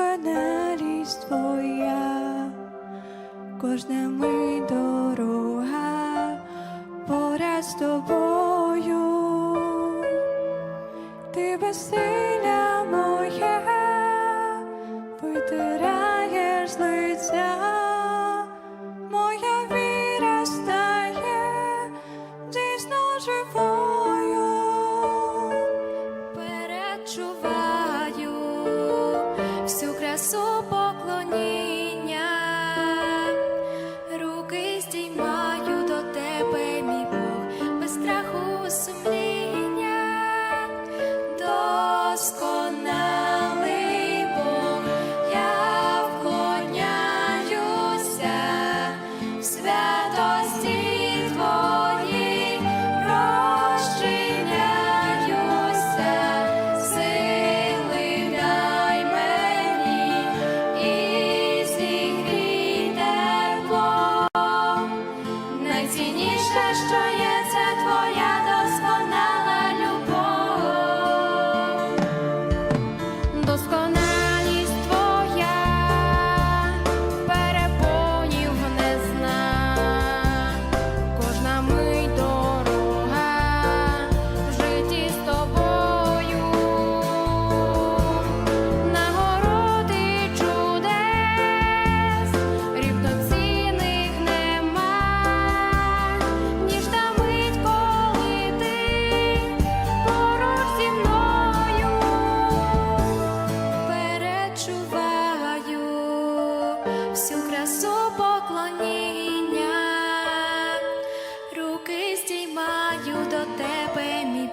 досконалість твоя, кожна ми дорога поряд з тобою, ти безсилля моє, витираєш з лиця, моя віра стає дійсно живою, перечуваю.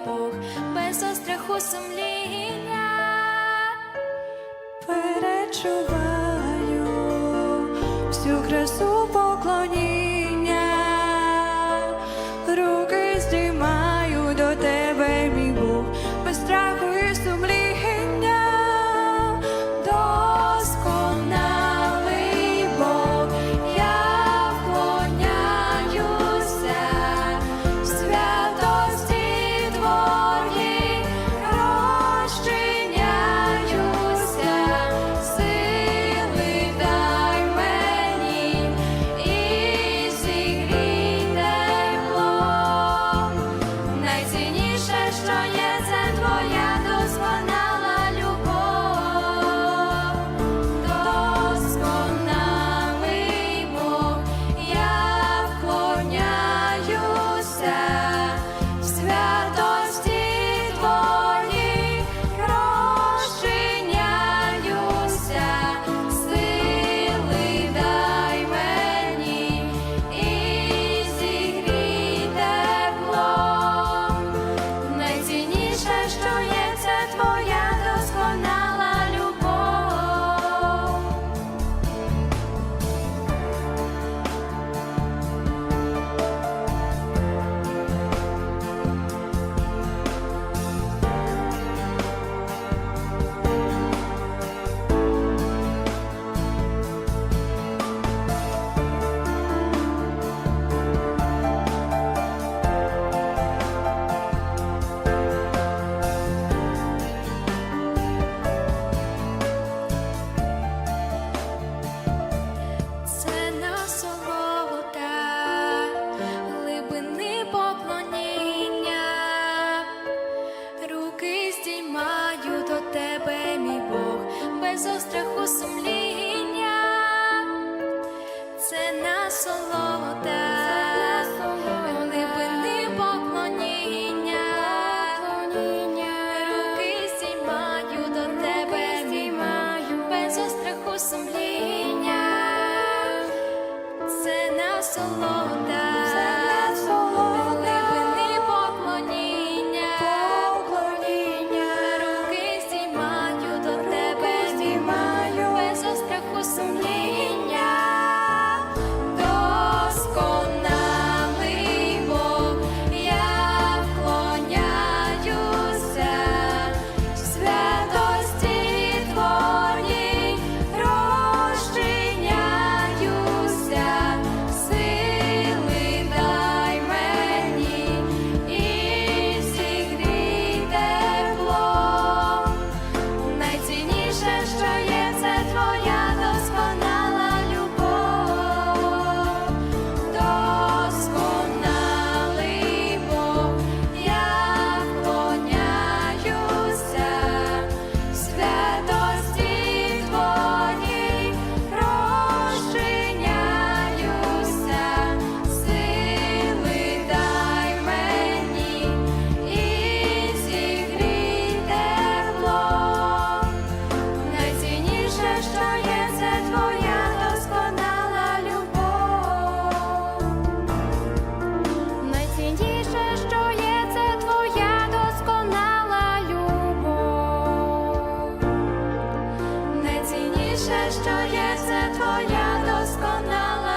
Бог без остраху сумління перечував. so long. найбільше, що є, це твоя досконала.